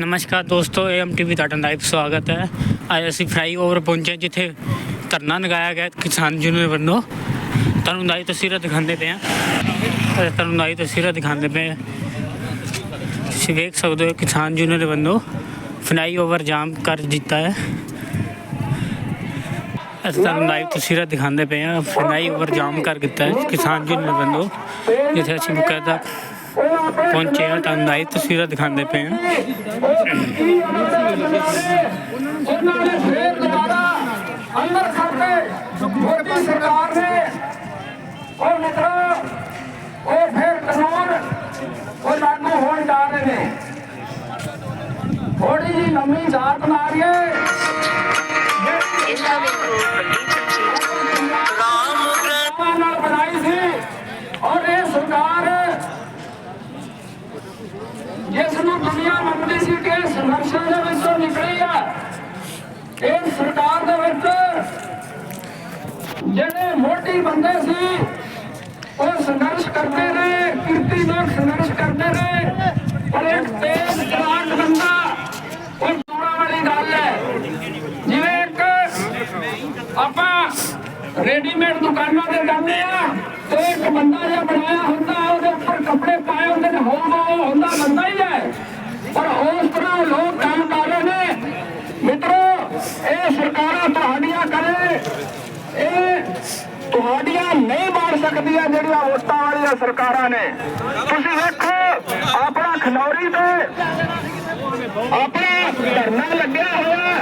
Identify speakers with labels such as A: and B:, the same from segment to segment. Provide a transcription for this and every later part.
A: ਨਮਸਕਾਰ ਦੋਸਤੋ am TV ਤੁਹਾਡਾ ਲਾਈਵ ਸਵਾਗਤ ਹੈ। ਅੱਜ ਅਸੀਂ ਫਰਾਈ ਓਵਰ ਪਹੁੰਚੇ ਜਿੱਥੇ ਧਰਨਾ ਲਗਾਇਆ ਗਿਆ ਕਿਸਾਨ ਯੂਨੀਅਨ ਵੱਲੋਂ। ਤੁਹਾਨੂੰ ਲਾਈਵ ਤਸਵੀਰਾਂ ਦਿਖਾਉਂਦੇ ਪਏ ਹਾਂ। ਤੁਹਾਨੂੰ ਲਾਈਵ ਤਸਵੀਰਾਂ ਦਿਖਾਉਂਦੇ ਪਏ ਹਾਂ। ਤੁਸੀਂ ਵੇਖ ਸਕਦੇ ਹੋ ਕਿਸਾਨ ਯੂਨੀਅਨ ਵੱਲੋਂ ਫਰਾਈ ਓਵਰ ਜਾਮ ਕਰ ਦਿੱਤਾ ਹੈ। ਅਸੀਂ ਤੁਹਾਨੂੰ ਲਾਈਵ ਤਸਵੀਰਾਂ ਦਿਖਾਉਂਦੇ ਪਏ ਹਾਂ। ਫਰਾਈ ਓਵਰ ਜਾਮ ਕਰ ਦਿੱਤਾ ਹੈ ਕਿਸਾਨ ਯੂਨੀਅਨ ਵੱਲੋਂ, ਜਿੱਥੇ ਅਸੀਂ ਮੁਕਾਦਾ ਪਹੁੰਚੇ ਹਾਂ ਤੁਹਾਨੂੰ ਲਾਈਵ ਤਸਵੀਰਾਂ ਦਿਖਾਉਂਦੇ ਪਏ ਹਾਂ।
B: ਉਹਨਾਂ ਨੇ ਫੇਰ ਦੁਬਾਰਾ ਅੰਦਰ ਕਰਕੇ ਮੋਦੀ ਸਰਕਾਰ ਨੇ ਉਹ ਮਿੱਤਰੋ ਉਹ ਫੇਰ ਕਾਨੂੰਨ ਉਹ ਲਾਗੂ ਹੋਣ ਜਾ ਰਹੇ ਨੇ ਥੋੜੀ ਜੀ ਲੰਮੀ ਜਾਤ ਮਾਰੀ ਹੈ ਰਾਮ ਦੁਨੀਆ ਮੰਨਦੀ ਸੀ ਕਿ ਸੰਘਰਸ਼ਾਂ ਦੇ ਵਿੱਚੋਂ ਨਿਕਲੀ ਆ। ਇਹ ਸਰਕਾਰ ਦੇ ਵਿੱਚ ਜਿਹੜੇ ਮੋਢੀ ਬੰਦੇ ਸੀ, ਉਹ ਸੰਘਰਸ਼ ਕਰਦੇ ਰਹੇ ਕਿਰਤੀ ਲੋਕ ਸੰਘਰਸ਼ ਕਰਦੇ ਰਹੇ ਪਰ ਇੱਕ ਤੇਜ਼ ਚਲਾਕ ਬੰਦਾ ਉਹ ਦੂਰਾ ਵਾਲੀ ਗੱਲ ਹੈ। ਜਿਵੇਂ ਇੱਕ ਆਪਾਂ ਰੈਡੀਮੇਡ ਦੁਕਾਨਾਂ ਤੇ ਜਾਂਦੇ ਆ, ਤੇ ਇੱਕ ਬੰਦਾ ਜਿਹਾ ਬਣਾਇਆ ਹੁੰਦਾ ਉਹਦੇ ਉੱਪਰ ਕੱਪੜੇ ਪਾਏ ਹੁੰਦੇ ਨੇ ਹੋਰ ਉਹ ਹੁੰਦਾ ਬੰਦਾ ਹੀ ਹੈ ਪਰ ਉਸ ਤਰ੍ਹਾਂ ਲੋਕ ਕੰਮ ਕਰ ਰਹੇ ਨੇ ਮਿੱਤਰੋ ਇਹ ਸਰਕਾਰਾਂ ਤੁਹਾਡੀਆਂ ਕਰੇ ਇਹ ਤੁਹਾਡੀਆਂ ਨਹੀਂ ਬਣ ਸਕਦੀਆਂ ਜਿਹੜੀਆਂ ਵੋਟਾਂ ਵਾਲੀਆਂ ਸਰਕਾਰਾਂ ਨੇ ਤੁਸੀਂ ਵੇਖੋ ਆਪਣਾ ਖਨੌਰੀ ਤੇ ਆਪਣਾ ਧਰਨਾ ਲੱਗਿਆ ਹੋਇਆ।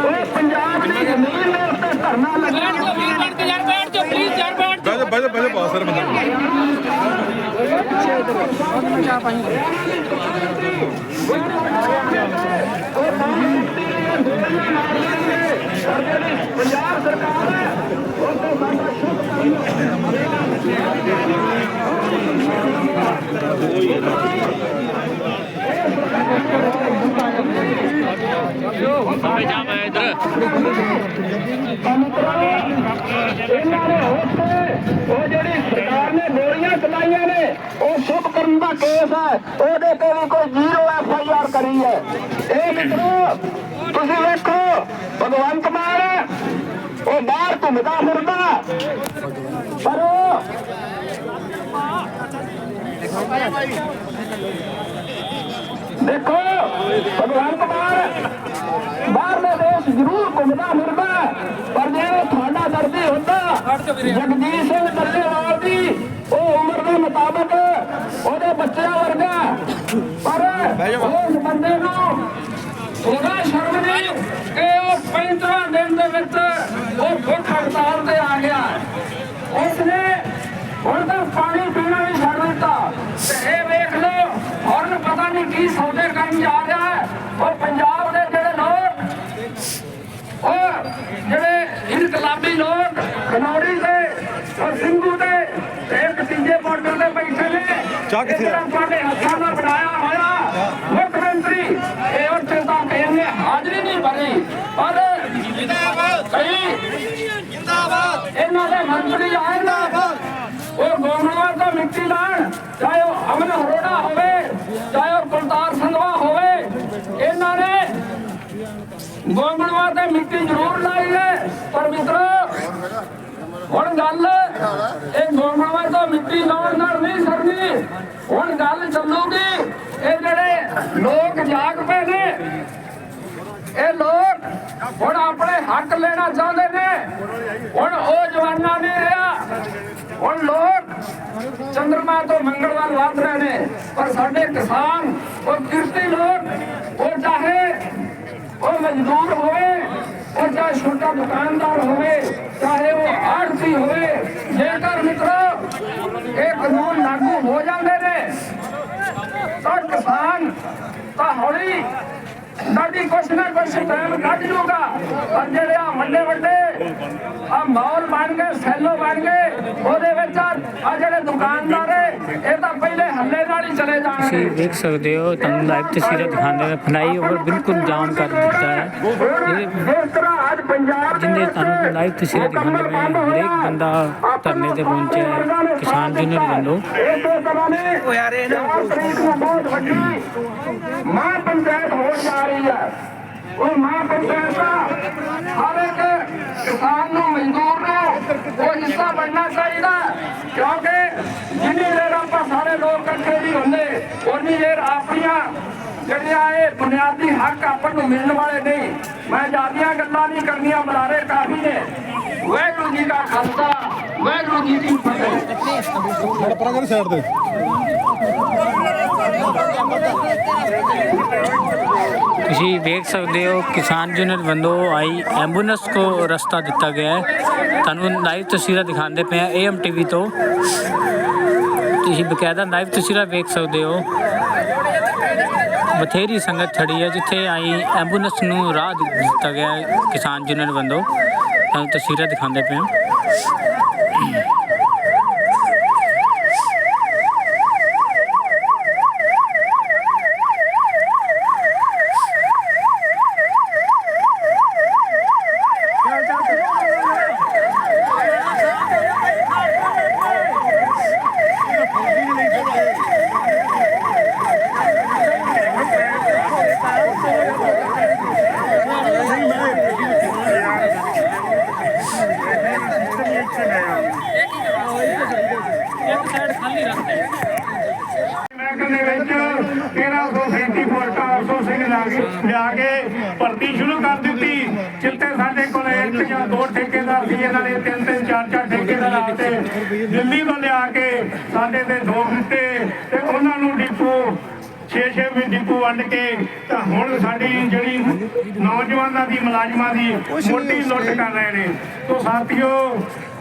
B: ਉਹ ਪੰਜਾਬ ਦੀ ਜ਼ਮੀਨ ਦੇ ਉੱਤੇ ਧਰਨਾ ਲੱਗਿਆ ਹੋਇਆ ਹੈ।
C: ਬੈਠ ਜਾ ਬੈਠ ਜਾ ਬਹੁਤ ਸਾਰੇ ਬੰਦੇ
B: ਪੰਜਾਬ ਸਰਕਾਰ ਹੈ ਉਹ ਤੋਂ ਸਾਡਾ ਸ਼ੁਭ ਇਹਨਾਂ ਨੇ ਉੱਥੇ ਉਹ ਜਿਹੜੀ ਸਰਕਾਰ ਨੇ ਗੋਲੀਆਂ ਚਲਾਈਆਂ ਨੇ ਉਹ ਸ਼ੁਭ ਕਰਨ ਦਾ ਕੇਸ ਹੈ ਉਹਦੇ ਤੇ ਵੀ ਕੋਈ ਜ਼ੀਰੋ ਐਫ ਆਈ ਆਰ ਕਰੀ ਹੈ। ਇਹ ਮਿੱਤਰੋ ਤੁਸੀਂ ਵੇਖੋ, ਭਗਵੰਤ ਮਾਨ, ਉਹ ਬਾਹਰ ਘੁੰਮਦਾ ਫਿਰਦਾ। ਪਰ ਦੇਖੋ, ਭਗਵੰਤ ਮਾਨ ਬਾਹਰਲੇ ਦੇਸ਼ ਜ਼ਰੂਰ ਘੁੰਮਦਾ ਫਿਰਦਾ, ਪਰ ਜੇ ਤੁਹਾਡਾ ਦਰਦੀ ਹੁੰਦਾ ਜਗਦੀਸ਼ ਸਿੰਘ ਡੱਲੇਵਾਲ ਦੀ ਉਹ ਉਮਰ ਦੇ ਮੁਤਾਬਕ ਉਹਦੇ ਬੱਚਿਆਂ ਵਰਗਾ ਪਰ ਉਸ ਬੰਦੇ ਨੂੰ ਉਹਦਾ ਸ਼ਰਮ ਨਹੀਂ ਕਿ ਉਹ 35 ਦਿਨ ਦੇ ਵਿੱਚ ਉਹ ਭੁੱਖ ਹੜਤਾਲ ਤੇ ਆ ਗਿਆ। ਉਸਨੇ ਹੁਣ ਤਾਂ ਪਾਣੀ ਪੀਣਾ ਵੀ ਛੱਡ ਦਿੱਤਾ। ਤੇ ਇਹ ਵੇਖ ਲਓ ਹੁਣ ਪਤਾ ਨਹੀਂ ਕੀ ਸੌਦੇ ਕਰਨ ਜਾ ਰਿਹਾ ਹੈ। ਉਹ ਪੰਜਾਬ ਦੇ ਜਿਹੜੇ ਲੋਕ ਉਹ ਜਿਹੜੇ ਇਨਕਲਾਬੀ ਲੋਕ ਖਨੌਰੀ ਦੇ ਔਰ ਸਿੰਘੂ ਦੇ ਇੱਕ ਤੀਜੇ ਬਾਰਡਰ ਤੇ ਬੈਠੇ ਨੇ।
C: ਚਾਹ ਕਿੱਥੇ
B: ਤੁਹਾਡੇ ਹੱਥਾਂ ਨਾਲ ਬਣਾਇਆ ਹੋਇਆ ਮੁੱਖ ਮੰਤਰੀ ਇਹ ਉਹ ਚਿੰਤਾ ਕਹਿੰਦੇ ਹਾਜ਼ਰੀ ਨਹੀਂ ਭਰੀ ਪਰ ਕਈ ਇਹਨਾਂ ਦੇ ਮੰਤਰੀ ਆਏ ਨਾ ਉਹ ਗੋਮਨਵਾਰ ਦਾ ਮਿੱਟੀ ਲਾਣ ਚਾਹੇ ਉਹ ਅਮਨ ਅਰੋੜਾ ਹੋਵੇ, ਚਾਹੇ ਉਹ ਕੁਲਤਾਰ ਸੰਧਵਾ ਹੋਵੇ, ਇਹਨਾਂ ਨੇ ਗੋਮਨਵਾਰ ਤੇ ਮਿੱਟੀ ਜ਼ਰੂਰ ਲਾਈ ਹੈ। ਪਰ ਮਿੱਤਰੋ, ਹੁਣ ਗੱਲ, ਇਹ ਗੋਮਨਵਾਰ ਤੋਂ ਮਿੱਟੀ ਲਾਉਣ ਨਾਲ ਨਹੀਂ ਸਰਨੀ। ਹੁਣ ਗੱਲ ਚੱਲੂਗੀ, ਇਹ ਜਿਹੜੇ ਲੋਕ ਜਾਗ ਪਏ ਨੇ, ਇਹ ਲੋਕ ਹੁਣ ਆਪਣੇ ਹੱਕ ਲੈਣਾ ਚਾਹੁੰਦੇ ਨੇ। ਹੁਣ ਉਹ ਜਵਾਨਾ ਨਹੀਂ ਰਿਹਾ। ਹੁਣ ਲੋਕ ਚੰਦਰਮਾ ਤੋਂ ਮੰਗਲ ਵੱਲ ਵਧ ਰਹੇ ਨੇ, ਪਰ ਸਾਡੇ ਕਿਸਾਨ, ਉਹ ਕਿਰਤੀ ਲੋਕ, ਉਹ ਚਾਹੇ ਉਹ ਮਜ਼ਦੂਰ ਹੋਵੇ, ਉਹ ਚਾਹੇ ਛੋਟਾ ਦੁਕਾਨਦਾਰ ਹੋਵੇ, ਚਾਹੇ ਉਹ ਆੜਤੀ ਹੋਵੇ, ਜੇਕਰ ਮਿੱਤਰੋ, ਇਹ ਕਾਨੂੰਨ ਲਾਗੂ ਹੋ ਜਾਂਦੇ ਨੇ, ਤਾਂ ਕਿਸਾਨ, ਤਾਂ ਹੌਲੀ ਸਾਡੀ ਕੁਛ ਨਾ ਕੁਛ ਟਾਈਮ ਕੱਢ ਜੂਗਾ ਪਰ ਜਿਹੜੇ ਆ ਵੱਡੇ ਵੱਡੇ ਆ ਮਾਲ ਬਣ ਗਏ ਸੈਲੋ ਬਣ ਗਏ ਉਹਦੇ ਵਿੱਚ ਆ ਜਿਹੜੇ ਦੁਕਾਨਦਾਰ ਇਹ ਤਾਂ ਪਹਿਲੇ ਹੱਲੇ ਨਾਲ ਹੀ ਚਲੇ
A: ਤੁਸੀਂ
B: ਜਾਣਗੇ
A: ਦੇਖ ਸਕਦੇ ਹੋ ਤੁਹਾਨੂੰ ਲਾਈਵ ਤਸਵੀਰਾਂ ਦਿਖਾਉਂਦੇ ਨੇ ਫਲਾਈ ਓਵਰ ਬਿਲਕੁਲ ਜਾਮ ਕਰ ਦਿੱਤਾ ਹੈ। ਇਹਦੇ
B: ਜਿਸ ਤਰ੍ਹਾਂ ਅੱਜ ਪੰਜਾਬ ਦੇ
A: ਜਿੰਦੇ
B: ਵਿੱਚ
A: ਤੁਹਾਨੂੰ ਲਾਈਵ ਤਸਵੀਰਾਂ ਦਿਖਾਉਂਦੇ ਹਾਂ, ਹਰੇਕ ਬੰਦਾ ਧਰਨੇ ਤੇ ਪਹੁੰਚਿਆ ਹੈ ਕਿਸਾਨ ਯੂਨੀਅਨ ਵੱਲੋਂ
B: ਨੇ ਉਹ ਯਾਰ ਇਹ ਤਰੀਕ ਨੂੰ ਬਹੁਤ ਵੱਡੀ ਮਾਂ ਪੰਚਾਇਤ ਹੋਣ ਜਾ ਰਹੀ ਹੈ। ਉਹ ਮਾਂ ਪੰਚਾਇਤ ਹਰ ਇੱਕ ਕਿਸਾਨ ਨੂੰ ਮਜ਼ਦੂਰ ਨੂੰ ਉਹ ਹਿੱਸਾ ਬਣਨਾ ਚਾਹੀਦਾ ਕਿਉਂਕਿ ਜਿੰਨੀ ਦੇਰ ਆਪਾਂ ਸਾਰੇ ਲੋਕ ਇਕੱਠੇ ਨਹੀਂ ਹੁੰਦੇ, ਉਨੀ ਦੇਰ ਆਪਣੀਆਂ ਜਿਹੜੀਆਂ ਇਹ ਬੁਨਿਆਦੀ ਹੱਕ ਆਪਾਂ ਨੂੰ ਮਿਲਣ ਵਾਲੇ ਨਹੀਂ। ਮੈਂ ਜਿਆਦੀਆਂ ਗੱਲਾਂ ਨਹੀਂ ਕਰਨੀਆਂ, ਬੁਲਾਰੇ ਕਾਫੀ ਨੇ। ਵਾਹਿਗੁਰੂ ਜੀ ਦਾ ਖਾਲਸਾ, ਵਾਹਿਗੁਰੂ ਜੀ ਕੀ ਫਤਿਹ।
C: ਸਾਈਡ ਤੇ।
A: ਤੁਸੀਂ ਦੇਖ ਸਕਦੇ ਹੋ, ਕਿਸਾਨ ਯੂਨੀਅਨ ਵੱਲੋਂ ਆਈ ਐਂਬੂਲੈਂਸ ਕੋ ਰਸਤਾ ਦਿੱਤਾ ਗਿਆ ਹੈ। ਤੁਹਾਨੂੰ ਲਾਈਵ ਤਸਵੀਰਾਂ ਦਿਖਾਉਂਦੇ ਪਏ ਹਾਂ ਏਐਮ ਟੀਵੀ ਤੋਂ। ਤੁਸੀਂ ਬਕਾਇਦਾ ਲਾਈਵ ਤਸਵੀਰਾਂ ਵੇਖ ਸਕਦੇ ਹੋ। ਬਥੇਰੀ ਸੰਗਤ ਖੜੀ ਹੈ, ਜਿੱਥੇ ਆਈ ਐਂਬੂਲੈਂਸ ਨੂੰ ਰਾਹ ਦਿੱਤਾ ਗਿਆ ਹੈ ਕਿਸਾਨ ਯੂਨੀਅਨ ਵੱਲੋਂ। ਤੁਹਾਨੂੰ ਤਸਵੀਰਾਂ ਦਿਖਾਉਂਦੇ ਪਏ ਹਾਂ
D: ਮਹਿਕਮੇ ਦੇ ਵਿੱਚ 1337 ਫੁੱਟ ਆਊਟਸੋਰਸਿੰਗ ਲਾ ਕੇ ਲਿਆ ਕੇ ਭਰਤੀ ਸ਼ੁਰੂ ਕਰ ਦਿੱਤੀ ਜਿੱਥੇ ਸਾਡੇ ਕੋਲ ਇੱਕ ਜਾਂ ਦੋ ਠੇਕੇਦਾਰ ਸੀ ਇਹਨਾਂ ਨੇ ਤਿੰਨ ਤਿੰਨ ਚਾਰ ਚਾਰ ਠੇਕੇਦਾਰ ਆਤੇ ਦਿੱਲੀ ਤੋਂ ਲਿਆ ਕੇ ਸਾਡੇ ਤੇ ਦੋ ਦਿੱਤੇ ਤੇ ਉਹਨਾਂ ਨੂੰ ਡਿਪੂ 6-6 ਵੀ ਡਿਪੂ ਵੰਡ ਕੇ ਤਾਂ ਹੁਣ ਸਾਡੀ ਜਿਹੜੀ ਨੌਜਵਾਨਾਂ ਦੀ ਮੁਲਾਜ਼ਮਾਂ ਦੀ ਮੋਟੀ ਲੁੱਟ ਕਰ ਰਹੇ ਨੇ। ਤੋਂ ਸਾਥੀਓ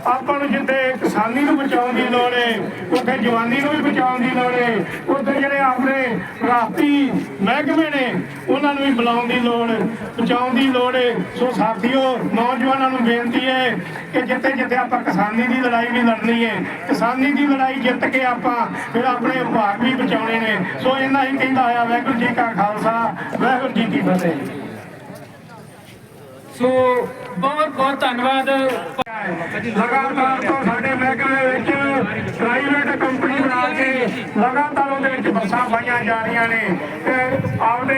D: ਆਪਾਂ ਨੂੰ ਜਿੱਥੇ ਕਿਸਾਨੀ ਨੂੰ ਬਚਾਉਣ ਦੀ ਲੋੜ ਹੈ ਉੱਥੇ ਜਵਾਨੀ ਨੂੰ ਵੀ ਬਚਾਉਣ ਦੀ ਲੋੜ ਹੈ ਉੱਥੇ ਜਿਹੜੇ ਆਪਣੇ ਰਾਸ਼ਟਰੀ ਮਹਿਕਮੇ ਨੇ ਉਹਨਾਂ ਨੂੰ ਵੀ ਬੁਲਾਉਣ ਦੀ ਲੋੜ, ਬਚਾਉਣ ਦੀ ਲੋੜ ਹੈ ਸੋ ਸਾਥੀਓ, ਨੌਜਵਾਨਾਂ ਨੂੰ ਬੇਨਤੀ ਹੈ ਕਿ ਜਿੱਥੇ ਜਿੱਥੇ ਆਪਾਂ ਕਿਸਾਨੀ ਦੀ ਲੜਾਈ ਵੀ ਲੜਨੀ ਹੈ ਕਿਸਾਨੀ ਦੀ ਲੜਾਈ ਜਿੱਤ ਕੇ ਆਪਾਂ ਫਿਰ ਆਪਣੇ ਵਿਭਾਗ ਵੀ ਬਚਾਉਣੇ ਨੇ। ਸੋ ਇਹਨਾਂ ਹੀ ਕਹਿੰਦਾ ਆਇਆ, ਵਾਹਿਗੁਰੂ ਜੀ ਕਾ ਖਾਲਸਾ, ਵਾਹਿਗੁਰੂ ਜੀ ਕੀ ਫਤਿਹ।
B: ਸੋ ਬਹੁਤ ਬਹੁਤ ਧੰਨਵਾਦ।
D: ਲਗਾਤਾਰ ਤੋਂ ਸਾਡੇ ਮਹਿਕਮੇ ਵਿੱਚ ਪ੍ਰਾਈਵੇਟ ਕੰਪਨੀ ਬਣਾ ਕੇ ਲਗਾਤਾਰ ਉਹਦੇ ਵਿੱਚ ਬੱਸਾਂ ਪਾਈਆਂ ਜਾ ਰਹੀਆਂ ਨੇ ਤੇ ਆਪਦੇ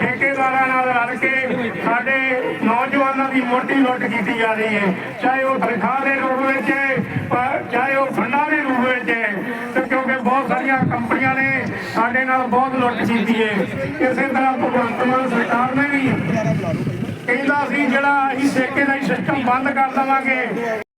D: ਠੇਕੇਦਾਰਾਂ ਨਾਲ ਰਲ ਕੇ ਸਾਡੇ ਨੌਜਵਾਨਾਂ ਦੀ ਮੋਟੀ ਲੁੱਟ ਕੀਤੀ ਜਾ ਰਹੀ ਹੈ। ਚਾਹੇ ਉਹ ਤਨਖਾਹ ਦੇ ਰੂਪ ਵਿੱਚ ਹੈ ਚਾਹੇ ਉਹ ਫੰਡਾਂ ਦੇ ਰੂਪ ਵਿੱਚ ਹੈ, ਤੇ ਕਿਉਂਕਿ ਬਹੁਤ ਸਾਰੀਆਂ ਕੰਪਨੀਆਂ ਨੇ ਸਾਡੇ ਨਾਲ ਬਹੁਤ ਲੁੱਟ ਕੀਤੀ ਹੈ। ਇਸੇ ਤਰ੍ਹਾਂ ਭਗਵੰਤ ਮਾਨ ਸਰਕਾਰ ਨੇ ਵੀ ਕਹਿੰਦਾ ਸੀ ਜਿਹੜਾ ਅਸੀਂ ਠੇਕੇ ਦਾ ਸਿਸਟਮ ਬੰਦ ਕਰ ਦੇਵਾਂਗੇ।